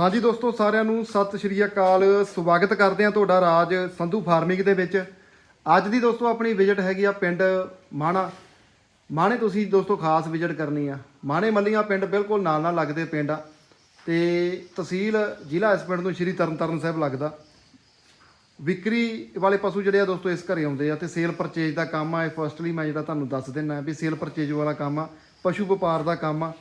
ਹਾਂਜੀ ਦੋਸਤੋ, ਸਾਰਿਆਂ ਨੂੰ ਸਤਿ ਸ਼੍ਰੀ ਅਕਾਲ। ਸਵਾਗਤ ਕਰਦੇ ਹਾਂ ਤੁਹਾਡਾ ਰਾਜ ਸੰਧੂ ਫਾਰਮਿੰਗ ਦੇ ਵਿੱਚ। ਅੱਜ ਦੀ ਦੋਸਤੋ, ਆਪਣੀ ਵਿਜ਼ਿਟ ਹੈਗੀ ਆ ਪਿੰਡ ਮਾਣਾ। ਮਾਣੇ, ਤੁਸੀਂ ਦੋਸਤੋ ਖਾਸ ਵਿਜ਼ਿਟ ਕਰਨੀ ਆ। ਮਾਣੇ ਮੱਲੀਆਂ ਪਿੰਡ ਬਿਲਕੁਲ ਨਾਲ ਨਾਲ ਲੱਗਦੇ ਪਿੰਡ ਆ। ਤੇ ਤਹਿਸੀਲ ਜ਼ਿਲ੍ਹਾ ਇਸ ਪਿੰਡ ਨੂੰ ਸ਼੍ਰੀ ਤਰਨਤਾਰਨ ਸਾਹਿਬ ਲੱਗਦਾ। ਵਿਕਰੀ ਵਾਲੇ ਪਸ਼ੂ ਜਿਹੜੇ ਆ ਦੋਸਤੋ, ਇਸ ਘਰੇ ਆਉਂਦੇ ਆ ਤੇ ਸੇਲ ਪਰਚੇਜ ਦਾ ਕੰਮ ਆ। ਇਹ ਫਸਟਲੀ ਮੈਂ ਜਿਹੜਾ ਤੁਹਾਨੂੰ ਦੱਸ ਦਿੰਨਾ ਵੀ ਸੇਲ ਪਰਚੇਜ ਵਾਲਾ ਕੰਮ ਆ, ਪਸ਼ੂ ਵਪਾਰ ਦਾ ਕੰਮ ਆ।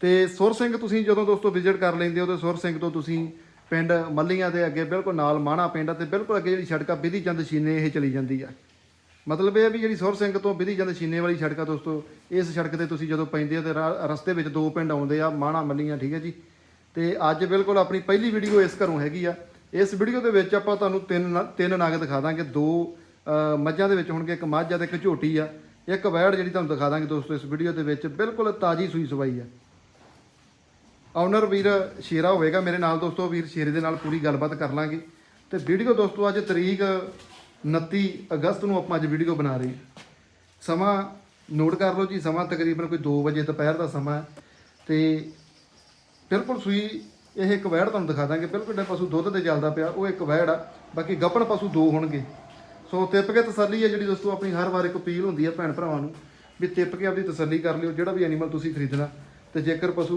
ਤੇ ਸੁਰ ਸਿੰਘ ਤੁਸੀਂ ਜਦੋਂ ਦੋਸਤੋ ਵਿਜ਼ਿਟ ਕਰ ਲੈਂਦੇ ਹੋ ਤੇ ਸੁਰ ਸਿੰਘ ਤੋਂ ਤੁਸੀਂ ਪਿੰਡ ਮੱਲੀਆਂ ਦੇ ਅੱਗੇ ਬਿਲਕੁਲ ਨਾਲ ਮਾਣਾ ਪਿੰਡ ਆ ਤੇ ਬਿਲਕੁਲ ਅੱਗੇ ਜਿਹੜੀ ਸੜਕ ਆ ਵਿਧੀ ਚੰਦ ਛੀਨੇ ਇਹ ਚਲੀ ਜਾਂਦੀ ਆ। ਮਤਲਬ ਇਹ ਆ ਵੀ ਜਿਹੜੀ ਸੁਰ ਸਿੰਘ ਤੋਂ ਵਿਧੀ ਚੰਦ ਛੀਨੇ ਵਾਲੀ ਸੜਕ ਆ ਦੋਸਤੋ, ਇਸ ਸੜਕ ਤੇ ਤੁਸੀਂ ਜਦੋਂ ਪੈਂਦੇ ਹੋ ਤੇ ਰਸਤੇ ਵਿੱਚ ਦੋ ਪਿੰਡ ਆਉਂਦੇ ਆ, ਮਾਣਾ ਮੱਲੀਆਂ, ਠੀਕ ਹੈ ਜੀ। ਤੇ ਅੱਜ ਬਿਲਕੁਲ ਆਪਣੀ ਪਹਿਲੀ ਵੀਡੀਓ ਇਸ ਘਰੋਂ ਹੈਗੀ ਆ। ਇਸ ਵੀਡੀਓ ਦੇ ਵਿੱਚ ਆਪਾਂ ਤੁਹਾਨੂੰ ਤਿੰਨ ਨ- ਤਿੰਨ ਨਗ ਦਿਖਾ ਦਾਂਗੇ। ਦੋ ਮੱਝਾਂ ਦੇ ਵਿੱਚ ਹੋਣਗੇ, ਇੱਕ ਮੱਝ ਆ ਤੇ ਇੱਕ ਝੋਟੀ ਆ। ਇੱਕ ਵੈੜ ਜਿਹੜੀ ਤੁਹਾਨੂੰ ਦਿਖਾ ਦਾਂਗੇ ਦੋਸਤੋ ਇਸ ਵੀਡੀਓ ਦੇ ਵਿੱਚ, ਬਿਲਕੁਲ ਤਾਜੀ ਸੂਈ ਸਵਾਈ ਆ। ਆਨਰ ਵੀਰ ਸ਼ੇਰਾ ਹੋਵੇਗਾ ਮੇਰੇ ਨਾਲ, ਦੋਸਤੋ, ਵੀਰ ਸ਼ੇਰੇ ਦੇ ਨਾਲ ਪੂਰੀ ਗੱਲਬਾਤ ਕਰ ਲਾਂਗੇ। ਤੇ ਵੀਡੀਓ ਦੋਸਤੋ, ਅੱਜ ਤਰੀਕ 29 ਅਗਸਤ ਨੂੰ ਆਪਾਂ ਅੱਜ ਵੀਡੀਓ ਬਣਾ ਰਹੇ ਹਾਂ। ਸਮਾਂ ਨੋਟ ਕਰ ਲਓ ਜੀ, ਸਮਾਂ ਤਕਰੀਬਨ ਕੋਈ 2 ਵਜੇ ਦੁਪਹਿਰ ਦਾ ਸਮਾਂ ਹੈ। ਤੇ ਬਿਲਕੁਲ ਸੂਈ, ਇਹ ਇੱਕ ਵਹਿੜ ਤੁਹਾਨੂੰ ਦਿਖਾ ਦਾਂਗੇ। ਬਿਲਕੁਲ ਜਿਹੜਾ ਪਸ਼ੂ ਦੁੱਧ ਤੇ ਚੱਲਦਾ ਪਿਆ, ਉਹ ਇੱਕ ਵਹਿੜ ਆ। ਬਾਕੀ ਗੱਪਣ ਪਸ਼ੂ ਦੋ ਹੋਣਗੇ। ਸੋ ਤਿੱਪ ਕੇ ਤਸੱਲੀ ਹੈ ਜਿਹੜੀ ਦੋਸਤੋ, ਆਪਣੀ ਹਰ ਵਾਰ ਇੱਕ ਅਪੀਲ ਹੁੰਦੀ ਹੈ ਭੈਣ ਭਰਾਵਾਂ ਨੂੰ, ਵੀ ਤਿੱਪ ਕੇ ਆਪਣੀ ਤਸੱਲੀ ਕਰ ਲਿਓ। ਜਿਹੜਾ ਵੀ ਐਨੀਮਲ ਤੁਸੀਂ ਖਰੀਦਣਾ ਤੇ ਜੇਕਰ ਪਸ਼ੂ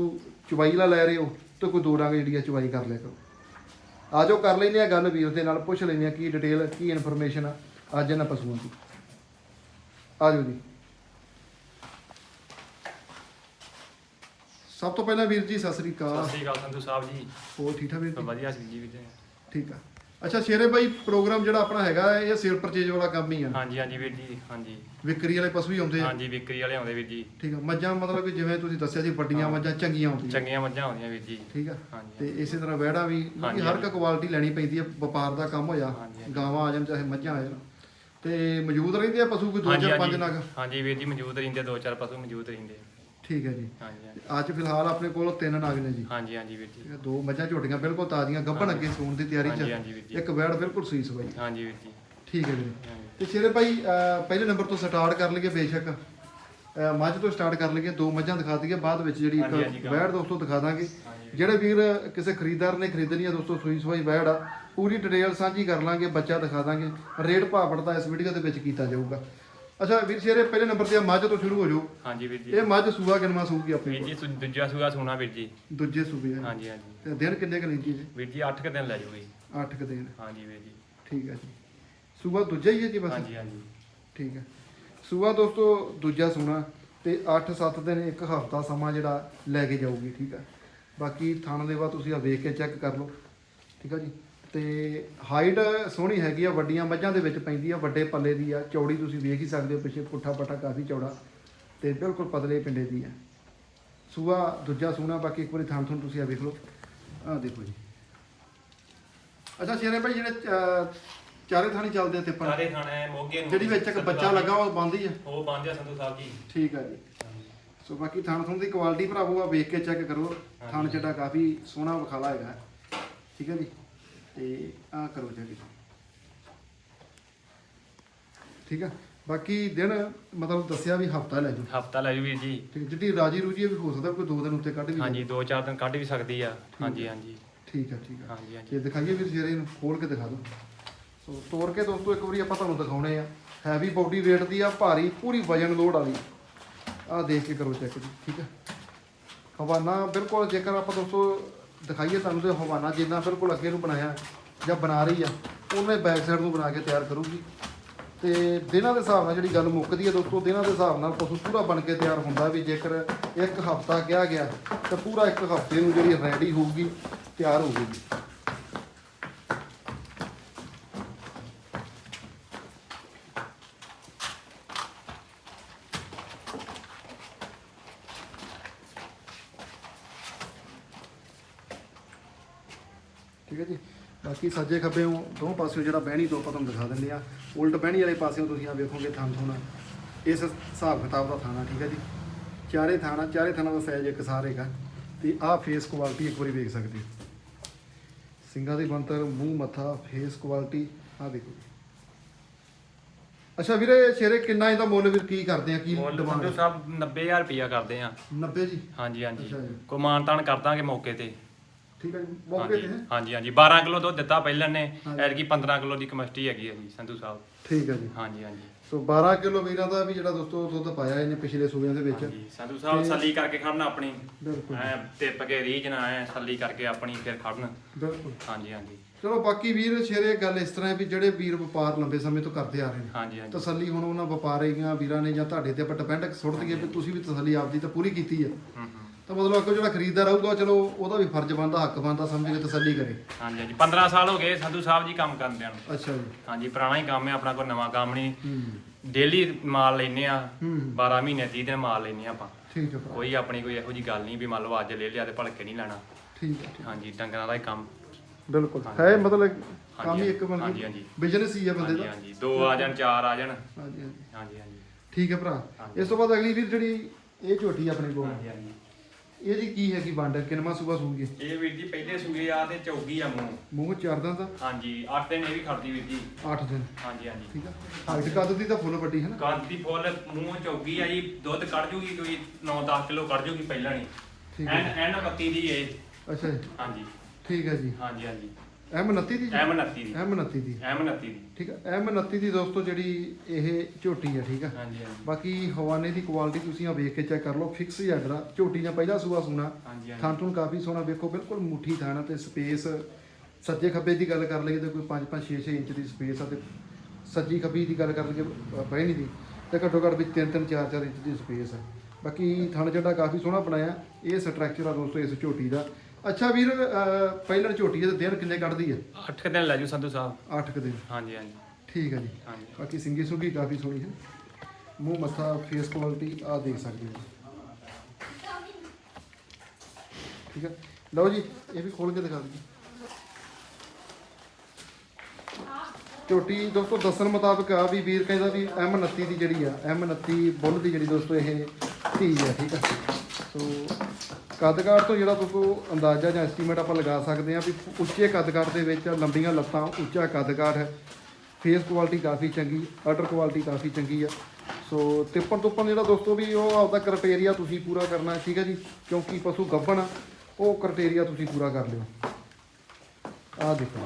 ਚੁਵਾਈ ਲਾ ਲੈ ਰਹੇ ਹੋ ਤਾਂ ਕੋਈ ਦੋ ਡੰਗ ਜਿਹੜੀ ਆ ਚੁਵਾਈ ਕਰ ਲਿਆ ਕਰੋ। ਆਜੋ ਕਰ ਲੈਂਦੇ ਆ ਗੱਲ ਵੀਰ ਦੇ ਨਾਲ ਪੁੱਛ ਲੈਂਦੇ ਆ ਕੀ ਡਿਟੇਲ ਕੀ ਇਨਫੋਰਮੇਸ਼ਨ ਆ ਅੱਜ ਇਹਨਾਂ ਪਸ਼ੂਆਂ ਦੀ। ਆਜੋ ਜੀ। ਸਭ ਤੋਂ ਪਹਿਲਾਂ ਵੀਰ ਜੀ ਸਤਿ ਸ੍ਰੀ ਅਕਾਲ। ਸਤਿ ਸ਼੍ਰੀ ਅਕਾਲ ਸੰਧੂ ਸਾਹਿਬ ਜੀ। ਹੋਰ ਠੀਕ ਠਾਕ ਵੀਰ ਜੀ? ਵਧੀਆ ਸੀ ਜੀ ਵੀਰ ਜੀ। ਠੀਕ ਆ। ਅੱਛਾ ਸ਼ੇਰੇ ਬਾਈ ਪ੍ਰੋਗਰਾਮ ਜਿਹੜਾ ਆਪਣਾ ਹੈਗਾ ਇਹ ਸੇਲ ਪਰਚੇਜ ਵਾਲਾ ਕੰਮ ਹੀ ਆ। ਹਾਂਜੀ ਹਾਂਜੀ ਵੀਰ ਜੀ ਹਾਂਜੀ। ਵਿਕਰੀ ਵਾਲੇ ਪਸ਼ੂ ਵੀ ਆਉਂਦੇ ਆ? ਹਾਂਜੀ ਵਿਕਰੀ ਵਾਲੇ ਆਉਂਦੇ ਵੀਰ ਜੀ। ਠੀਕ ਆ ਮੱਝਾਂ ਮਤਲਬ ਕਿ ਜਿਵੇਂ ਤੁਸੀਂ ਦੱਸਿਆ ਸੀ ਵੱਡੀਆਂ ਮੱਝਾਂ ਚੰਗੀਆਂ ਆਉਂਦੀਆਂ। ਚੰਗੀਆਂ ਮੱਝਾਂ ਆਉਂਦੀਆਂ ਵੀਰ ਜੀ। ਠੀਕ ਆ ਹਾਂਜੀ। ਤੇ ਇਸੇ ਤਰ੍ਹਾਂ ਵਹਿੜਾ ਵੀ ਕਿਉਂਕਿ ਹਾਂਜੀ, ਹਰ ਇੱਕ ਕੁਆਲਿਟੀ ਲੈਣੀ ਪੈਂਦੀ ਹੈ ਵਪਾਰ ਦਾ ਕੰਮ ਹੋਇਆ ਹਾਂਜੀ, ਗਾਵਾਂ ਆ ਜਾਣ ਚਾਹੇ ਮੱਝਾਂ ਆ ਜਾਣ। ਤੇ ਮੌਜੂਦ ਰਹਿੰਦੇ ਆ ਪਸ਼ੂ ਕੋਈ ਦੋ ਹਾਂਜੀ ਚਾਰ ਪੰਜ ਹਾਂਜੀ ਨਗ? ਹਾਂਜੀ ਵੀਰ ਜੀ ਮੌਜੂਦ ਰਹਿੰਦੇ ਦੋ ਚਾਰ ਪਸ਼ੂ ਮੌਜੂਦ ਰਹਿੰਦੇ ਠੀਕ ਹੈ ਜੀ। ਹਾਂਜੀ ਹਾਂਜੀ। ਅੱਜ ਫਿਲਹਾਲ ਆਪਣੇ ਕੋਲ ਤਿੰਨ ਨਗ ਨੇ ਜੀ। ਹਾਂਜੀ ਹਾਂਜੀ ਵੀਰ ਜੀ। ਦੋ ਮੱਝਾਂ ਝੋਟੀਆਂ ਬਿਲਕੁਲ ਤਾਜ਼ੀਆਂ ਗੱਭਣ ਅੱਗੇ ਸੂਣ ਦੀ ਤਿਆਰੀ ਹਾਂਜੀ 'ਚ। ਹਾਂਜੀ ਵੀਰ ਜੀ। ਇੱਕ ਵਹਿੜ ਬਿਲਕੁਲ ਸੂਈ ਸਵਾਈ ਹਾਂਜੀ ਵੀਰ ਜੀ। ਠੀਕ ਹੈ ਜੀ। ਹਾਂਜੀ। ਤੇ ਸ਼ੇਰੇ ਭਾਈ ਅਹ ਪਹਿਲੇ ਨੰਬਰ ਤੋਂ ਸਟਾਰਟ ਕਰ ਲਈਏ ਬੇਸ਼ੱਕ। ਅਹ ਮੱਝ ਤੋਂ ਸਟਾਰਟ ਕਰ ਲਈਏ ਦੋ ਮੱਝਾਂ ਦਿਖਾ ਦਈਏ ਬਾਅਦ ਵਿੱਚ ਜਿਹੜੀ ਹਾਂਜੀ, ਇੱਕ ਵੈੜ ਦੋਸਤੋ ਦਿਖਾ ਦਾਂਗੇ। ਜਿਹੜੇ ਵੀਰ ਕਿਸੇ ਖਰੀਦਦਾਰ ਨੇ ਖਰੀਦਣੀ ਆ ਦੋਸਤੋ ਸੂਈ ਸਵਾਈ ਵੈੜ ਆ ਪੂਰੀ ਡਿਟੇਲ ਸਾਂਝੀ ਕਰ ਲਾਂਗੇ ਬੱਚਾ ਦਿਖਾ ਦਾਂਗੇ। ਰੇਟ ਭਾਅ ਦਾ ਇਸ ਵੀਡੀਓ ਦੇ ਵਿੱਚ ਕੀਤਾ ਜਾਊਗਾ। ਅੱਛਾ ਵੀਰ ਸ਼ੇਰੇ ਪਹਿਲੇ ਨੰਬਰ ਤੇ ਆ ਮੱਝ ਤੋਂ ਸ਼ੁਰੂ ਹੋ ਜਾਓ। ਹਾਂਜੀ ਵੀਰ ਜੀ। ਇਹ ਮੱਝ ਸੂਆ ਕਿੰਨਾ ਸੂਗੀ ਆਪਣੀ ਵੀਰ ਜੀ ਸੁ- ਦੂਜਾ ਸੂਆ ਸੋਨਾ ਵੀਰ ਜੀ। ਦੂਜੇ ਸੂਬੇ ਆ। ਹਾਂਜੀ ਹਾਂਜੀ। ਤੇ ਦਿਨ ਕਿੰਨੇ ਕੁ ਲੈਂਦੀ ਜੀ? ਵੀਰ ਜੀ 8 ਕ ਦਿਨ ਲੈ ਜੂਗੀ 8 ਕੁ ਦਿਨ। ਹਾਂਜੀ ਵੀਰ ਜੀ। ਠੀਕ ਹੈ ਜੀ। ਸੂਆ ਦੂਜਾ ਹੀ ਹੈ ਜੀ ਬਸ? ਹਾਂਜੀ ਹਾਂਜੀ। ਠੀਕ ਹੈ ਸੂਆ ਦੋਸਤੋ ਦੂਜਾ ਸੂਣਾ ਤੇ 8-7 ਦਿਨ ਇੱਕ ਹਫਤਾ ਸਮਾਂ ਜਿਹੜਾ ਲੈ ਕੇ ਜਾਊਗੀ ਠੀਕ ਹੈ ਬਾਕੀ ਥਣ ਦੇ ਬਾਅਦ ਤੁਸੀਂ ਆ ਵੇਖ ਕੇ ਚੈੱਕ ਕਰ ਲਓ। ਠੀਕ ਹੈ ਜੀ? ਤੇ ਹਾਈਟ ਸੋਹਣੀ ਹੈਗੀ ਆ ਵੱਡੀਆਂ ਮੱਝਾਂ ਦੇ ਵਿੱਚ ਪੈਂਦੀ ਆ ਵੱਡੇ ਪੱਲੇ ਦੀ ਆ ਚੌੜੀ ਤੁਸੀਂ ਵੇਖ ਹੀ ਸਕਦੇ ਹੋ ਪਿੱਛੇ ਪੁੱਠਾ ਪੱਠਾ ਕਾਫੀ ਚੌੜਾ ਤੇ ਬਿਲਕੁਲ ਪਤਲੇ ਪਿੰਡੇ ਦੀ ਆ। ਸੂਆ ਦੂਜਾ ਸੂਣਾ ਬਾਕੀ ਇੱਕ ਵਾਰੀ ਥਣ ਥਣ ਤੁਸੀਂ ਆ ਵੇਖ ਲਓ। ਆ ਦੇਖੋ ਜੀ। ਅੱਛਾ ਸ਼ੇਰੇ ਭਾਈ ਜਿਹੜੇ ਅਹ, ਚਾਰੇ ਥਾਣੀ ਚੱਲਦੇ ਆ ਤਿੱਪਣ ਸਾਰੇ ਖਾਣੇ ਮੋਗੇ ਨੂੰ ਜਿਹੜੀ ਵਿੱਚ ਇੱਕ ਬੱਚਾ ਲੱਗਾ ਉਹ ਬੰਦੀ ਆ? ਉਹ ਬੰਦੇ ਆ ਸੰਧੂ ਸਾਹਿਬ ਜੀ। ਠੀਕ ਆ ਜੀ। ਸੋ ਬਾਕੀ ਥਣ ਥਣ ਦੀ ਕੁਆਲਿਟੀ ਭਰਾਵੋ ਆ ਵੇਖ ਕੇ ਚੈੱਕ ਕਰੋ। ਥਣ ਜਿਹੜਾ ਕਾਫੀ ਸੋਹਣਾ ਵਿਖਾਲਾ ਹੈਗਾ। ਠੀਕ ਹੈ ਜੀ। ਤੇ ਆ ਕਰੋ ਚੈੱਕ ਠੀਕ ਆ? ਬਾਕੀ ਦਿਨ ਮਤਲਬ ਦੱਸਿਆ ਵੀ ਹਫਤਾ ਲੈ ਜੂ ਹਫਤਾ ਲੈ ਜੂ ਵੀਰ ਜੀ। ਠੀਕ ਜਿੱਡੀ ਰਾਜੀ ਰੂਜੀ ਵੀ ਹੋ ਸਕਦਾ ਕੋਈ ਦੋ ਦਿਨ ਉੱਤੇ ਕੱਢ ਵੀ ਹਾਂਜੀ ਦੋ ਚਾਰ ਦਿਨ ਕੱਢ ਵੀ ਸਕਦੀ ਆ। ਹਾਂਜੀ ਹਾਂਜੀ। ਠੀਕ ਆ ਠੀਕ ਆ। ਹਾਂਜੀ ਹਾਂਜੀ। ਤੇ ਦਿਖਾਈਏ ਵੀਰ ਜਿਹੜੇ ਨੂੰ ਖੋਲ ਕੇ ਦਿਖਾ ਦਿਓ। ਸੋ ਤੋੜ ਕੇ ਦੋਸਤੋ ਇੱਕ ਵਾਰੀ ਆਪਾਂ ਤੁਹਾਨੂੰ ਦਿਖਾਉਣੇ ਆ। ਹੈਵੀ ਬਾਡੀ weight ਦੀ ਆ ਭਾਰੀ ਪੂਰੀ ਵਜਨ ਲੋਡ ਵਾਲੀ। ਆ ਦੇਖ ਕੇ ਕਰੋ ਚੈੱਕ ਜੀ ਠੀਕ ਹੈ ਹਵਾਨਾ ਬਿਲਕੁਲ ਜੇਕਰ ਆਪਾਂ ਦੋਸਤੋ ਦਿਖਾਈਏ ਤੁਹਾਨੂੰ ਤੇ ਹਵਾਨਾ ਜਿੰਨਾ ਬਿਲਕੁਲ ਅੱਗੇ ਨੂੰ ਬਣਾਇਆ ਜਾਂ ਬਣਾ ਰਹੀ ਆ, ਉਹਨੇ ਬੈਕ ਸਾਈਡ ਨੂੰ ਬਣਾ ਕੇ ਤਿਆਰ ਕਰੂਗੀ। ਤੇ ਦਿਨਾਂ ਦੇ ਹਿਸਾਬ ਨਾਲ ਜਿਹੜੀ ਗੱਲ ਮੁੱਕਦੀ ਹੈ ਦੋਸਤੋ, ਦਿਨਾਂ ਦੇ ਹਿਸਾਬ ਨਾਲ ਪਸ਼ੂ ਪੂਰਾ ਬਣ ਕੇ ਤਿਆਰ ਹੁੰਦਾ ਵੀ ਜੇਕਰ ਇੱਕ ਹਫਤਾ ਕਿਹਾ ਗਿਆ, ਤਾਂ ਪੂਰਾ ਇੱਕ ਹਫ਼ਤੇ ਨੂੰ ਜਿਹੜੀ ਰੈਡੀ ਹੋਊਗੀ, ਤਿਆਰ ਹੋਊਗੀ। ਠੀਕ ਹੈ ਜੀ। ਬਾਕੀ ਸੱਜੇ ਖੱਬੇ ਦੋ ਪਾਸਿਓਂ ਜਿਹੜਾ ਬਹਿਣੀ ਤੋਂ ਆਪਾਂ ਤੁਹਾਨੂੰ ਦਿਖਾ ਦਿੰਦੇ ਆ ਉਲਟ ਬਹਿਣੀ ਵਾਲੇ ਪਾਸਿਓਂ ਤੁਸੀਂ ਆ ਵੇਖੋਗੇ ਥਣ ਥੁਣ ਇਸ ਹਿਸਾਬ ਕਿਤਾਬ ਦਾ ਥਾਣਾ ਠੀਕ ਹੈ ਜੀ। ਚਾਰੇ ਥਾਣਾ ਚਾਰੇ ਥਾਣਾ ਦਾ ਸਾਈਜ਼ ਇੱਕ ਸਾਰ ਹੈਗਾ। ਤੇ ਆਹ ਫੇਸ ਕੁਆਲਿਟੀ ਇੱਕ ਵਾਰੀ ਵੇਖ ਸਕਦੇ ਹੋ। ਸਿੰਘਾਂ ਦੀ ਬੰਤਰ ਮੂੰਹ ਮੱਥਾ ਫੇਸ ਕੁਆਲਿਟੀ ਆਹ ਦੇਖੋ। ਅੱਛਾ ਵੀਰੇ ਸ਼ੇਰੇ ਕਿੰਨਾ ਇਹਦਾ ਮੁੱਲ ਵੀਰ ਕੀ ਕਰਦੇ ਆ? ਕੀ ਮੁੱਲ ਡਿਮਾਂਡ ਸੰਧੂ ਸਾਹਿਬ 90000 ਰੁਪਇਆ ਕਰਦੇ ਆ। 90 ਜੀ? ਹਾਂਜੀ ਹਾਂਜੀ। ਅੱਛਾ ਜੀ। ਕੋਈ ਮਾਨ ਤਾਨ ਕਰ ਦਾਂਗੇ ਮੌਕੇ ਤੇ। ਠੀਕ ਹੈ ਜੀ ਮੌਕੇ ਹਾਂਜੀ ਤੇ ਹੈ। ਹਾਂਜੀ ਹਾਂਜੀ। 12 ਕਿਲੋ ਦੁੱਧ ਦਿੱਤਾ ਪਹਿਲਾਂ ਨੇ। ਐਤਕੀ 15 ਕਿਲੋ ਦੀ ਕਮਸਟੀ ਹੈਗੀ ਹੈ ਜੀ ਸੰਧੂ ਸਾਹਿਬ। ਠੀਕ ਹੈ ਜੀ। ਹਾਂਜੀ ਹਾਂਜੀ। ਸੋ 12 ਕਿਲੋ ਵੀਰਾਂ ਦਾ ਵੀ ਜਿਹੜਾ ਦੋਸਤੋ ਦੁੱਧ ਪਾਇਆ ਇਹਨੇ ਪਿਛਲੇ ਸੂਬਿਆਂ ਦੇ ਵਿੱਚ। ਹਾਂਜੀ ਸੰਧੂ ਸਾਹਿਬ ਸੱਲੀ ਕਰਕੇ ਖੜਨਾ ਆਪਣੀ। ਬਿਲਕੁਲ। ਐ ਟਿੱਪ ਕੇ ਰੀਝ ਨਾ ਐ ਸੱਲੀ ਕਰਕੇ ਆਪਣੀ ਫਿਰ ਖੜਨ। ਬਿਲਕੁਲ। ਹਾਂਜੀ ਹਾਂਜੀ। ਚਲੋ ਬਾਕੀ ਵੀਰ ਸ਼ੇਰੇ ਗੱਲ ਇਸ ਤਰ੍ਹਾਂ ਹੈ ਵੀ ਜਿਹੜੇ ਵੀਰ ਵਪਾਰ ਲੰਬੇ ਸਮੇਂ ਤੋਂ ਕਰਦੇ ਆ ਰਹੇ ਨੇ ਹਾਂਜੀ ਹਾਂਜੀ। ਤਸੱਲੀ ਹੁਣ ਉਹਨਾਂ ਵਪਾਰੀਆਂ ਵੀਰਾਂ ਨੇ ਜਾਂ ਤੁਹਾਡੇ ਤੇ ਆਪਾਂ ਡਿਪੈਂਡ ਸੁੱਟ ਦਈਏ ਵੀ ਤੁਸੀਂ ਵੀ ਤਸੱਲੀ ਆਪਦੀ ਤਾਂ ਪੂਰੀ ਕੀਤੀ ਹੈ। ਹੂੰ ਹੂੰ। ਤਾਂ ਮਤਲਬ ਅੱਗੋਂ ਜਿਹੜਾ ਖਰੀਦਦਾਰ ਆਊਗਾ ਚਲੋ ਉਹਦਾ ਵੀ ਫਰਜ਼ ਬਣਦਾ ਹੱਕ ਬਣਦਾ ਸਮਝ ਕੇ ਤਸੱਲੀ ਕਰੇ। ਹਾਂਜੀ ਹਾਂਜੀ। 15 ਸਾਲ ਹੋ ਗਏ ਸੰਧੂ ਸਾਹਿਬ ਜੀ ਕੰਮ ਕਰਦਿਆਂ ਨੂੰ। ਅੱਛਾ ਜੀ। ਹਾਂਜੀ ਪੁਰਾਣਾ ਹੀ ਕੰਮ ਹੈ ਆਪਣਾ ਕੋਈ ਨਵਾਂ ਕੰਮ ਨਹੀਂ। ਡੇਲੀ ਮਾਲ ਲੈਨੇ ਆ ਹੂੰ 12 ਮਹੀਨੇ 30 ਦਿਨ ਮਾਲ ਲੈਨੇ ਆ ਆਪਾਂ। ਠੀਕ ਹੈ ਭਰਾ। ਕੋਈ ਆਪਣੀ ਕੋਈ ਇਹੋ ਜੀ ਗੱਲ ਨਹੀਂ ਵੀ ਮੰਨ ਲਓ ਅੱਜ ਲੈ ਲਿਆ ਤੇ ਭਲਕੇ ਨਹੀਂ ਲੈਣਾ। ਠੀਕ ਹੈ ਹਾਂਜੀ ਡੰਗਰਾਂ ਦਾ ਹੀ ਕੰਮ। ਬਿਲਕੁਲ। ਹੈ ਮਤਲਬ ਕੰਮ ਹੀ ਇੱਕ ਹਾਂਜੀ, ਮਤਲਬ ਹਾਂਜੀ। ਬਿਜ਼ਨਸ ਹੀ ਹੈ ਬੰਦੇ ਹਾਂਜੀ ਦਾ। ਹਾਂਜੀ। ਦੋ ਆ ਜਾਣ ਚਾਰ ਆ ਜਾਣ। ਹਾਂਜੀ ਹਾਂਜੀ। ਹਾਂਜੀ ਹਾਂਜੀ। ਠੀਕ ਹੈ ਭਰਾ। ਇਸ ਤੋਂ ਬਾਅਦ ਅਗਲੀ ਵੀਰ ਜਿਹੜੀ ਇਹ ਝੋਟੀ ਆਪਣੇ ਕੋਲ। ਹਾਂਜੀ ਹਾਂਜੀ। ਇਹ ਜੀ ਕੀ ਹੈਗੀ ਵੰਡ? ਕਿੰਨਵਾਂ ਸੂਬਾ ਸੂਗੀ? ਇਹ ਵੀਰ ਜੀ ਪਹਿਲੇ ਸੂਏ ਆ ਤੇ ਚੌਗੀ ਆ ਮੂੰਹ। ਮੂੰਹ ਚਰਦਾਂ ਦਾ ਹਾਂਜੀ 8 ਦਿਨ ਇਹ ਵੀ ਖੜਦੀ ਵੀਰ ਜੀ। 8 ਦਿਨ। ਹਾਂਜੀ ਹਾਂਜੀ। ਠੀਕ ਆ। ਹਾਈਟ ਕੱਦ ਦੀ ਤਾਂ ਫੁੱਲ ਵੱਡੀ ਹੈ ਨਾ? ਕਾਂਤੀ ਫੁੱਲ ਮੂੰਹ ਚੌਗੀ ਆ ਜੀ ਦੁੱਧ ਕੱਢ ਜੂਗੀ ਕੋਈ 9-10 ਕਿਲੋ ਕੱਢ ਜੂਗੀ ਪਹਿਲਾਂ ਨਹੀਂ ਠੀਕ ਐਨ 31 ਦੀ ਇਹ। ਅੱਛਾ ਜੀ। ਹਾਂਜੀ। ਠੀਕ ਹੈ ਜੀ। ਹਾਂਜੀ ਹਾਂਜੀ। ਐਮ 29 ਦੀ ਜੀ? ਐਮ 29 ਦੀ। ਐਮ 29 ਦੀ। ਐਮ 29 ਦੀ। ਠੀਕ ਹੈ ਐਮ 29 ਦੀ ਦੋਸਤੋ ਜਿਹੜੀ ਇਹ ਝੋਟੀ ਹੈ ਠੀਕ ਆ? ਹਾਂਜੀ ਹਾਂਜੀ। ਬਾਕੀ ਹਵਾਨੇ ਦੀ ਕੁਆਲਿਟੀ ਤੁਸੀਂ ਆ ਵੇਖ ਕੇ ਚੈੱਕ ਕਰ ਲਓ ਫਿਕਸ ਹੀ ਆਡਰਾ ਝੋਟੀ ਨੇ ਪਹਿਲਾ ਸੂਆ ਸੁਣਾ। ਹਾਂਜੀ ਹਾਂਜੀ। ਕਾਫੀ ਸੋਹਣਾ ਵੇਖੋ ਬਿਲਕੁਲ ਮੁੱਠੀ ਥਾਣਾ ਤੇ ਸਪੇਸ ਸੱਜੇ ਖੱਬੇ ਦੀ ਗੱਲ ਕਰ ਲਈਏ ਤੇ ਕੋਈ 5 5 6 6 ਇੰਚ ਦੀ ਸਪੇਸ ਆ ਤੇ ਸੱਜੀ ਖੱਬੀ ਦੀ ਗੱਲ ਕਰ ਲਈਏ ਨਹੀਂ ਦੀ ਤੇ ਘੱਟੋ ਘੱਟ ਵਿੱਚ 3 3 4 4 ਇੰਚ ਦੀ ਸਪੇਸ ਆ। ਬਾਕੀ ਥਣ ਜਿਹੜਾ ਕਾਫੀ ਸੋਹਣਾ ਬਣਾਇਆ। ਇਹ ਸਟਰਕਚਰ ਆ ਦੋਸਤੋ ਇਸ ਝੋਟੀ ਦਾ। ਅੱਛਾ ਵੀਰ ਅਹ, ਪਹਿਲਾਂ ਝੋਟੀ ਦੇ ਦਿਨ ਕਿੰਨੇ ਕੱਢਦੀ ਹੈ? 8 ਦਿਨ ਲੈ ਜੂ ਸੰਧੂ ਸਾਹਿਬ। 8 ਦਿਨ। ਹਾਂਜੀ ਹਾਂਜੀ। ਠੀਕ ਹੈ ਜੀ। ਹਾਂਜੀ। ਬਾਕੀ ਸਿੰਗੀ ਸੁੰਗੀ ਕਾਫੀ ਸੋਹਣੀ ਹੈ। ਮੂੰਹ ਮੱਥਾ ਫੇਸ ਕੁਆਲਿਟੀ ਆ ਦੇਖ ਸਕਦੇ ਹੋ। ਠੀਕ ਹੈ। ਲਓ ਜੀ ਇਹ ਵੀ ਖੋਲ ਕੇ ਦਿਖਾ ਦਈਏ ਝੋਟੀ ਦੋਸਤੋ ਦੱਸਣ ਮੁਤਾਬਕ ਆ ਵੀ ਵੀਰ ਕਹਿੰਦਾ ਵੀ M29 ਦੀ ਜਿਹੜੀ ਆ M29 ਬੁੱਲ ਦੀ ਜਿਹੜੀ ਦੋਸਤੋ ਇਹ ਧੀ ਆ ਠੀਕ ਆ ਸੋ ਕੱਦਕਾਰ ਤੋਂ ਜਿਹੜਾ ਦੋਸਤੋ ਅੰਦਾਜ਼ਾ ਜਾਂ ਐਸਟੀਮੇਟ ਆਪਾਂ ਲਗਾ ਸਕਦੇ ਹਾਂ ਵੀ ਉੱਚੇ ਕੱਦਕਾਰ ਦੇ ਵਿੱਚ ਲੰਬੀਆਂ ਲੱਤਾਂ ਉੱਚਾ ਕੱਦਕਾਰ ਹੈ। ਫੇਸ ਕੁਆਲਿਟੀ ਕਾਫੀ ਚੰਗੀ ਆਰਡਰ ਕੁਆਲਿਟੀ ਕਾਫੀ ਚੰਗੀ ਆ ਸੋ ਤਿੱਪਣ ਤੁੱਪਣ ਜਿਹੜਾ ਦੋਸਤੋ ਵੀ ਉਹ ਆਪਦਾ ਕ੍ਰਾਈਟੇਰੀਆ ਤੁਸੀਂ ਪੂਰਾ ਕਰਨਾ ਠੀਕ ਹੈ ਜੀ? ਕਿਉਂਕਿ ਪਸ਼ੂ ਗੱਭਣ ਆ, ਉਹ ਕ੍ਰਾਈਟੇਰੀਆ ਤੁਸੀਂ ਪੂਰਾ ਕਰ ਲਿਓ। ਆ ਦੇਖੋ।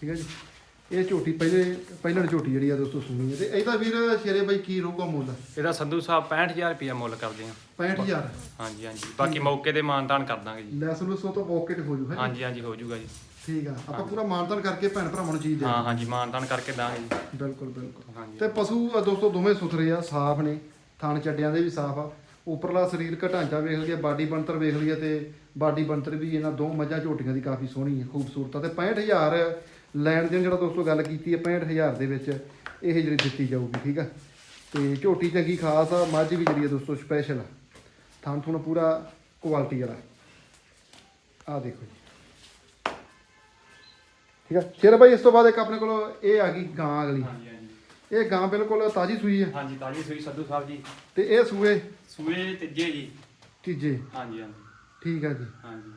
ਠੀਕ ਹੈ ਜੀ? ਇਹ ਝੋਟੀ ਪਹਿਲੇ ਪਹਿਲਾਂ ਝੋਟੀ ਜਿਹੜੀ ਆ ਦੋਸਤੋ ਸੁਣੀ ਹੈ ਤੇ ਇਹਦਾ ਵੀਰ ਸ਼ੇਰੇ ਬਾਈ ਕੀ ਰਹੂਗਾ ਮੁੱਲ? ਇਹਦਾ ਸੰਧੂ ਸਾਹਿਬ 65000 ਰੁਪਇਆ ਮੁੱਲ ਕਰਦੇ ਆ। 65000 ਹਾਂਜੀ ਹਾਂਜੀ। ਬਾਕੀ ਮੌਕੇ ਤੇ ਮਾਨਤਾਨ ਕਰ ਦਾਂਗੇ ਜੀ। ਲੈਸ ਲੁਸੋ ਤੋਂ ਪੋਕਟ ਹੋ ਜੂ ਹੈ ਹਾਂਜੀ ਹਾਂਜੀ ਹੋ ਜਾਊਗਾ ਜੀ। ਠੀਕ ਆ। ਆਪਾਂ ਪੂਰਾ ਮਾਨਤਨ ਕਰਕੇ ਭੈਣ ਭਰਾਵਾਂ ਨੂੰ ਚੀਜ਼ ਦੇ ਹਾਂ ਹਾਂਜੀ ਮਾਨਤਾਨ ਕਰਕੇ ਦਾਂਗੇ ਜੀ। ਬਿਲਕੁਲ ਬਿਲਕੁਲ। ਹਾਂਜੀ। ਤੇ ਪਸ਼ੂ ਦੋਸਤੋ ਦੋਵੇਂ ਸੁਥਰੇ ਆ ਸਾਫ਼ ਨੇ। ਥਣ ਚੱਡਿਆਂ ਦੇ ਵੀ ਸਾਫ਼ ਆ। ਉੱਪਰਲਾ ਸਰੀਰਕ ਢਾਂਚਾ ਵੇਖ ਲਈਏ ਬਾਡੀ ਬਣਤਰ ਵੇਖ ਲਈਏ ਤੇ ਬਾਡੀ ਬਣਤਰ ਵੀ ਇਹਨਾਂ ਦੋ ਮੱਝਾਂ ਝੋਟੀਆਂ ਦੀ ਕਾਫੀ ਸੋਹਣੀ ਹੈ ਖੂਬਸੂਰਤ ਤੇ 65000 ਲੈਣ ਦੇਣ ਜਿਹੜਾ ਦੋਸਤੋ ਗੱਲ ਕੀਤੀ ਹੈ 65000 ਦੇ ਵਿੱਚ ਇਹ ਜਿਹੜੀ ਦਿੱਤੀ ਜਾਊਗੀ ਠੀਕ ਆ? ਤੇ ਝੋਟੀ ਚੰਗੀ ਖਾਸ ਆ ਮੱਝ ਵੀ ਜਿਹੜੀ ਆ ਦੋਸਤੋ ਸਪੈਸ਼ਲ ਆ। ਥਣ ਥੁਣ ਪੂਰਾ ਕੁਆਲਿਟੀ ਵਾਲਾ। ਆ ਦੇਖੋ ਜੀ। ਠੀਕ ਆ? ਸ਼ੇਰ ਭਾਈ ਇਸ ਤੋਂ ਬਾਅਦ ਇੱਕ ਆਪਣੇ ਕੋਲ ਇਹ ਆ ਗਈ ਗਾਂ ਅਗਲੀ। ਹਾਂਜੀ ਹਾਂਜੀ। ਇਹ ਗਾਂ ਬਿਲਕੁਲ ਤਾਜੀ ਸੂਈ ਹੈ ਹਾਂਜੀ ਤਾਜੀ ਸੂਈ ਸੰਧੂ ਸਾਹਿਬ ਜੀ। ਤੇ ਇਹ ਸੂਏ? ਸੂਏ ਤੀਜੇ ਜੀ। ਤੀਜੇ। ਹਾਂਜੀ ਹਾਂਜੀ। ਠੀਕ ਹੈ ਜੀ। ਹਾਂਜੀ।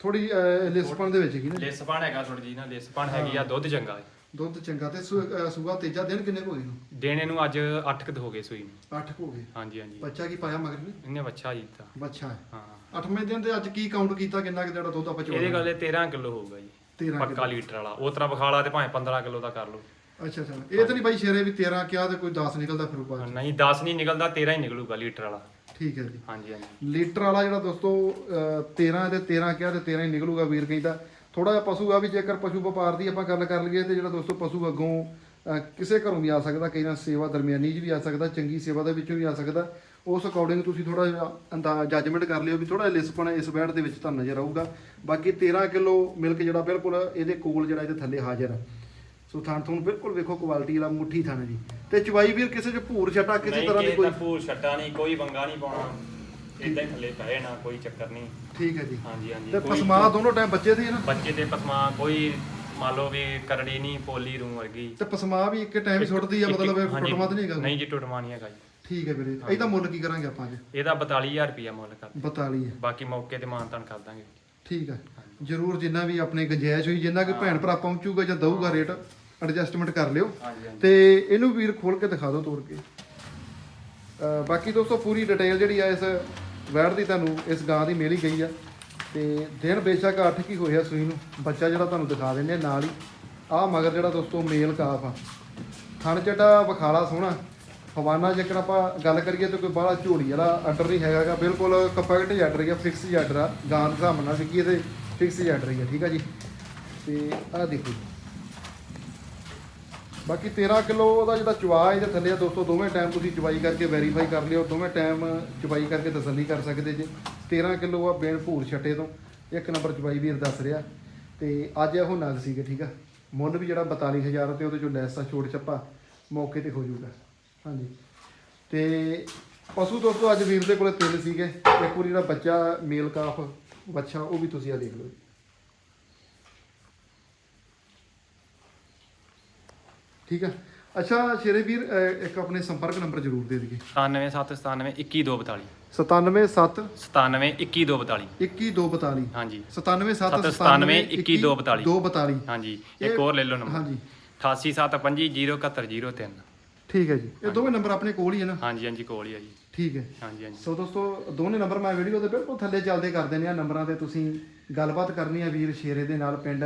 ਥੋੜੀ ਲਿਸਪਣ ਦੇ ਵਿੱਚ ਕੀ ਨਾ। ਲਿਸਪਣ ਹੈਗਾ ਥੋੜੀ ਜੀ ਨਾ ਲਿਸਪਣ ਹੈਗੀ ਆ ਦੁੱਧ ਚੰਗਾ ਹੈ। ਦੁੱਧ ਚੰਗਾ ਤੇ ਸੂਆ ਤੀਜਾ ਦਿਨ ਕਿੰਨੇ ਕੁ ਹੋਏ ਨੂੰ ਦੇਣੇ ਨੂੰ ਅੱਜ 8 ਕੁ ਹੋ ਗਏ ਸੂਈ ਨੂੰ। 8 ਹੋ ਗਏ। ਹਾਂਜੀ ਹਾਂਜੀ। ਬੱਚਾ ਕੀ ਪਾਇਆ ਮਗਰ ਨੇ ਇਹਨੇ ਬੱਚਾ ਜੀਤਾ ਬੱਚਾ ਹੈ। ਹਾਂ। 8ਵੇਂ ਦਿਨ ਦੇ ਅੱਜ ਕੀ ਕਾਊਂਟ ਕੀਤਾ ਕਿੰਨਾ ਕਿ ਜਿਹੜਾ ਦੁੱਧ ਆਪਾਂ ਚੋਣਾ ਇਹਦੇ ਗੱਲ 13 ਕਿਲੋ ਹੋਊਗਾ ਜੀ 13 ਪੱਕਾ ਲੀਟਰ ਵਾਲਾ। ਉਹ ਤਰ੍ਹਾਂ ਬਖਾਲਾ ਤੇ ਭਾਵੇਂ 15 ਕਿਲੋ ਦਾ ਕਰ ਲਓ। ਅੱਛਾ ਅੱਛਾ। ਇਹ ਤਾਂ ਨਹੀਂ ਬਾਈ ਸ਼ੇਰੇ ਵੀ 13 ਕਿਹਾ ਤੇ ਕੋਈ 10 ਨਿਕਲਦਾ ਫਿਰ ਉਪਰ ਨਹੀਂ 10 ਨਹੀਂ ਨਿਕਲਦਾ 13 ਹੀ ਨਿਕਲੂਗਾ ਲੀਟਰ ਵਾਲਾ। ਠੀਕ ਹੈ ਜੀ। ਹਾਂਜੀ ਹਾਂਜੀ। ਲੀਟਰ ਵਾਲਾ ਜਿਹੜਾ ਦੋਸਤੋ ਅਹ, 13 ਤੇ 13 ਕਿਹਾ ਤੇ 13 ਹੀ ਨਿਕਲੂਗਾ ਵੀਰ ਕਹਿੰਦਾ ਥੋੜਾ ਜਿਹਾ ਪਸ਼ੂ ਆ ਵੀ ਜੇਕਰ ਪਸ਼ੂ ਵਪਾਰ ਦੀ ਆਪਾਂ ਗੱਲ ਕਰ ਲਈਏ ਤੇ ਜਿਹੜਾ ਦੋਸਤੋ ਪਸ਼ੂ ਅੱਗੋਂ ਅਹ, ਕਿਸੇ ਘਰੋਂ ਵੀ ਆ ਸਕਦਾ ਕਈ ਨਾਲ ਸੇਵਾ ਦਰਮਿਆਨੀ 'ਚ ਵੀ ਆ ਸਕਦਾ ਚੰਗੀ ਸੇਵਾ ਦੇ ਵਿੱਚੋਂ ਵੀ ਆ ਸਕਦਾ ਉਸ ਅਕੋਰਡਿੰਗ ਤੁਸੀਂ ਥੋੜਾ ਜਿਹਾ ਅੰਦਾਜ਼ ਜੱਜਮੈਂਟ ਕਰ ਲਿਓ ਵੀ ਥੋੜਾ ਲਿਸਪਣ ਇਸ ਬੈਡ ਦੇ ਵਿੱਚ ਤੁਹਾਨੂੰ ਨਜ਼ਰ ਆਊਗਾ। ਬਾਕੀ 13 ਕਿਲੋ ਮਿਲਕ ਜਿਹੜਾ ਬਿਲਕੁਲ ਇਹਦੇ ਕੋਲ ਜਿਹੜਾ ਇਹਦੇ ਥੱਲੇ ਹਾਜ਼ਰ ਆ। ਸੋ ਥਣ ਤੁਹਾਨੂੰ ਬਿਲਕੁਲ ਵੇਖੋ ਕੁਆਲਿਟੀ ਵਾਲਾ ਮੁੱਠੀ ਥਣ ਜੀ। ਤੇ ਚਵਾਈ ਵੀਰ ਕਿਸੇ ਚ ਭੂਰ ਛਟਾ ਕਿਸੇ ਤਰ੍ਹਾਂ ਦੀ ਕੋਈ ਭੂਰ ਛੱਟਾ ਨਹੀਂ ਕੋਈ ਵੰਗਾ ਨਹੀਂ ਪਾਉਣਾ। ਇਦਾਂ ਹੀ ਥੱਲੇ ਪਏ ਨਾ ਕੋਈ ਚੱਕਰ ਨਹੀਂ। ਠੀਕ ਹੈ ਜੀ। ਹਾਂਜੀ ਹਾਂਜੀ ਤੇ ਕੋਈ- ਪਸਮਾ ਦੋਨੋਂ ਟਾਈਮ ਬੱਚੇ ਦੀ ਹੈ ਨਾ? ਬੱਚੇ ਦੇ ਪਸਮਾ ਕੋਈ ਮੰਨ ਲਓ ਵੀ ਕਰੜੀ ਨਹੀਂ ਪੋਲੀ ਰੂ ਵਰਗੀ। ਤੇ ਪਸਮਾ ਵੀ ਇੱਕ ਟਾਈਮ ਸੁੱਟਦੀ ਆ ਮਤਲਬ ਇਹ ਹਾਂਜੀ, ਤਾਂ ਨਹੀਂ ਹੈਗਾ? ਨਹੀਂ ਜੀ ਟੁੱਟਮਾ ਨਹੀਂ ਹੈਗਾ ਜੀ। ਠੀਕ ਹੈ ਵੀਰੇ ਇਹਦਾ ਮੁੱਲ ਕੀ ਕਰਾਂਗੇ ਆਪਾਂ ਅੱਜ ਇਹਦਾ 42000 ਰੁਪਇਆ ਮੁੱਲ ਕਰ 42 ਹੈ। ਬਾਕੀ ਮੌਕੇ ਤੇ ਮਾਨਤਾਨ ਕਰ ਦਾਂਗੇ। ਠੀਕ ਹੈ। ਜਰੂਰ ਜਿੰਨਾ ਵੀ ਆਪਣੇ ਗੁੰਜਾਇਸ਼ ਹੋਈ ਜਿੰਨਾ ਕਿ ਭੈਣ ਭਰਾ ਪਹੁੰਚੂਗਾ ਜਾਂ ਦਊਗਾ ਰੇਟ ਐਡਜਸਟਮੈਂਟ ਕਰ ਲਿਓ। ਹਾਂਜੀ ਹਾਂਜੀ। ਤੇ ਇਹਨੂੰ ਵੀਰ ਖੋਲ ਕੇ ਦਿਖਾ ਦਿਓ ਤੋੜ ਕੇ। ਅਹ ਬਾਕੀ ਦੋਸਤੋ ਪੂਰੀ ਡਿਟੇਲ ਜਿਹੜੀ ਆ ਇਸ ਵੈੜ ਦੀ ਤੁਹਾਨੂੰ ਇਸ ਗਾਂ ਦੀ ਮਿਲ ਹੀ ਗਈ ਆ। ਤੇ ਦਿਨ ਬੇਸ਼ੱਕ 8 ਕੀ ਹੋਇਆ ਸੂਈ ਨੂੰ। ਬੱਚਾ ਜਿਹੜਾ ਤੁਹਾਨੂੰ ਦਿਖਾ ਦਿੰਦੇ ਆ ਨਾਲ ਹੀ। ਆਹ ਮਗਰ ਜਿਹੜਾ ਦੋਸਤੋ ਮੇਲ ਕਾਫ ਆ। ਥਣ ਚੱਡਾ ਬਖਾਲਾ ਸੋਹਣਾ। ਹਵਾਨਾ ਜੇਕਰ ਆਪਾਂ ਗੱਲ ਕਰੀਏ ਤਾਂ ਕੋਈ ਬਾਹਲਾ ਝੋਲੀ ਵਾਲਾ ਆਰਡਰ ਨਹੀਂ ਹੈਗਾਗਾ। ਬਿਲਕੁਲ ਕੰਪੈਕਟ ਆਰਡਰ ਹੀ ਆ ਫਿਕਸ ਆਰਡਰ ਆ। ਗਾਂ ਦੇ ਹਿਸਾਬ ਨਾਲ ਵਿਕੀ ਇਹਦੇ ਫਿਕਸ ਹੀ ਆ ਠੀਕ ਆ ਜੀ? ਤੇ ਆਹ ਦੇਖੋ ਜੀ। ਬਾਕੀ 13 ਕਿਲੋ ਉਹਦਾ ਜਿਹੜਾ ਚਵਾ ਇਹਦੇ ਥੱਲੇ ਆ ਦੋਸਤੋ, ਦੋਵੇਂ ਟਾਈਮ ਤੁਸੀਂ ਚਵਾਈ ਕਰਕੇ ਵੈਰੀਫਾਈ ਕਰ ਲਿਓ, ਦੋਵੇਂ ਟਾਈਮ ਚਵਾਈ ਕਰਕੇ ਤਸੱਲੀ ਕਰ ਸਕਦੇ ਜੇ। 13 ਕਿਲੋ ਆ ਬੇਣ ਭੂਰ ਛੱਟੇ ਤੋਂ, ਇੱਕ ਨੰਬਰ ਚਵਾਈ ਵੀਰ ਦੱਸ ਰਿਹਾ। ਤੇ ਅੱਜ ਇਹੋ ਨਗ ਸੀਗੇ, ਠੀਕ ਆ? ਮੁੱਲ ਵੀ ਜਿਹੜਾ 42000 ਤੇ ਉਹਦੇ ਚੋਂ ਲੈਸ ਆ, ਛੋਟ ਛੱਪਾ, ਮੌਕੇ ਤੇ ਹੋ ਜਾਊਗਾ ਹਾਂਜੀ। ਤੇ ਪਸ਼ੂ ਦੋਸਤੋ, ਅੱਜ ਵੀਰ ਦੇ ਕੋਲੇ ਤਿੰਨ ਸੀਗੇ। ਇੱਕ ਵਾਰੀ ਜਿਹੜਾ ਬੱਚਾ ਮੇਲ ਕਾਫ ਬੱਚਾ ਉਹ ਵੀ ਤੁਸੀਂ ਆ ਦੇਖ ਲਓ। ਠੀਕ ਆ? ਅੱਛਾ ਸ਼ੇਰੇ ਵੀਰ ਅਹ, ਇੱਕ ਆਪਣੇ ਸੰਪਰਕ ਨੰਬਰ ਜ਼ਰੂਰ ਦੇ ਦਈਏ। 9797 21242 977 97 21242 21242 ਹਾਂਜੀ। 977 97 21242 242 ਹਾਂਜੀ। ਇੱਕ ਹੋਰ ਲੈ ਲਓ ਨੰਬਰ। ਹਾਂਜੀ। 8875071003 ਠੀਕ ਹੈ ਜੀ। ਇਹ ਦੋਵੇਂ ਨੰਬਰ ਆਪਣੇ ਕੋਲ ਹੀ ਹੈ ਨਾ? ਹਾਂਜੀ ਹਾਂਜੀ ਕੋਲ ਹੀ ਆ ਜੀ। ਠੀਕ ਹੈ। ਹਾਂਜੀ ਹਾਂਜੀ। ਸੋ ਦੋਸਤੋ ਦੋਨੇ ਨੰਬਰ ਮੈਂ ਵੀਡੀਓ ਦੇ ਬਿਲਕੁਲ ਥੱਲੇ ਚੱਲਦੇ ਕਰ ਦਿੰਦੇ ਆ। ਨੰਬਰਾਂ ਤੇ ਤੁਸੀਂ ਗੱਲਬਾਤ ਕਰਨੀ ਆ ਵੀਰ ਸ਼ੇਰੇ ਦੇ ਨਾਲ ਪਿੰਡ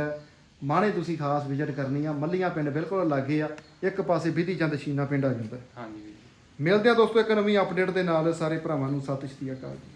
ਮਾਣੇ ਤੁਸੀਂ ਖਾਸ ਵਿਜ਼ਿਟ ਕਰਨੀ ਆ ਮੱਲੀਆਂ ਪਿੰਡ ਬਿਲਕੁਲ ਲਾਗੇ ਆ ਇੱਕ ਪਾਸੇ ਵਿਧੀ ਚੰਦ ਸ਼ੀਨਾ ਪਿੰਡ ਆ ਜਾਂਦਾ ਹਾਂਜੀ। ਮਿਲਦੇ ਆ ਦੋਸਤੋ ਇੱਕ ਨਵੀਂ ਅਪਡੇਟ ਦੇ ਨਾਲ ਸਾਰੇ ਭਰਾਵਾਂ ਨੂੰ ਸਤਿ ਸ਼੍ਰੀ ਅਕਾਲ ਜੀ